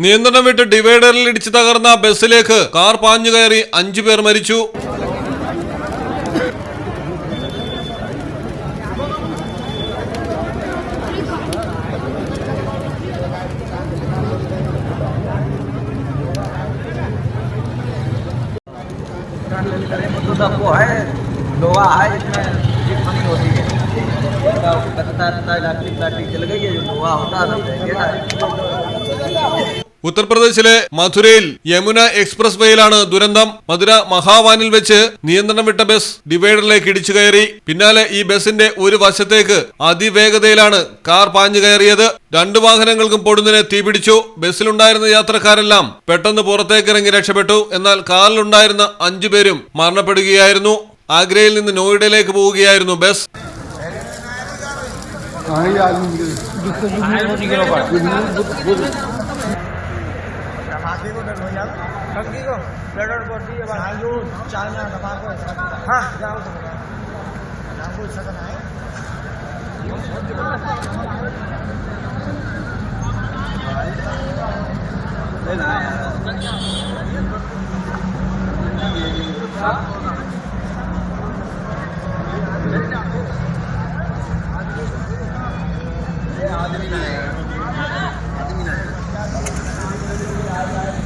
നിയന്ത്രണം വിട്ട് ഡിവൈഡറിൽ ഇടിച്ചു തകർന്ന ബസ്സിലേക്ക് കാർ പാഞ്ഞു കയറി അഞ്ചു പേർ മരിച്ചു तो सबको है लोहा है इसमें जिप नहीं होती है कटता रहता इलास्टिक प्लास्टिक चल गई है जो लोहा होता है सब गिरा है ഉത്തർപ്രദേശിലെ മധുരയിൽ യമുന എക്സ്പ്രസ് വേയിലാണ് ദുരന്തം. മധുര മഹാവാനിൽ വെച്ച് നിയന്ത്രണം വിട്ട ബസ് ഡിവൈഡറിലേക്ക് ഇടിച്ചു കയറി. പിന്നാലെ ഈ ബസിന്റെ ഒരു വശത്തേക്ക് അതിവേഗതയിലാണ് കാർ പാഞ്ഞു കയറിയത്. രണ്ടു വാഹനങ്ങൾക്കും പൊടുന്നിനെ തീപിടിച്ചു. ബസ്സിലുണ്ടായിരുന്ന യാത്രക്കാരെല്ലാം പെട്ടെന്ന് പുറത്തേക്കിറങ്ങി രക്ഷപ്പെട്ടു. എന്നാൽ കാറിലുണ്ടായിരുന്ന അഞ്ചു പേരും മരണപ്പെടുകയായിരുന്നു. ആഗ്രയിൽ നിന്ന് നോയിഡയിലേക്ക് പോവുകയായിരുന്നു ബസ്. फांसी को डर हो जाएगा फंकी को? ब्लड को ठीक है जो चाल ना दबा को हाँ। जाओ तो नाम को सकन आए आदमी आएगा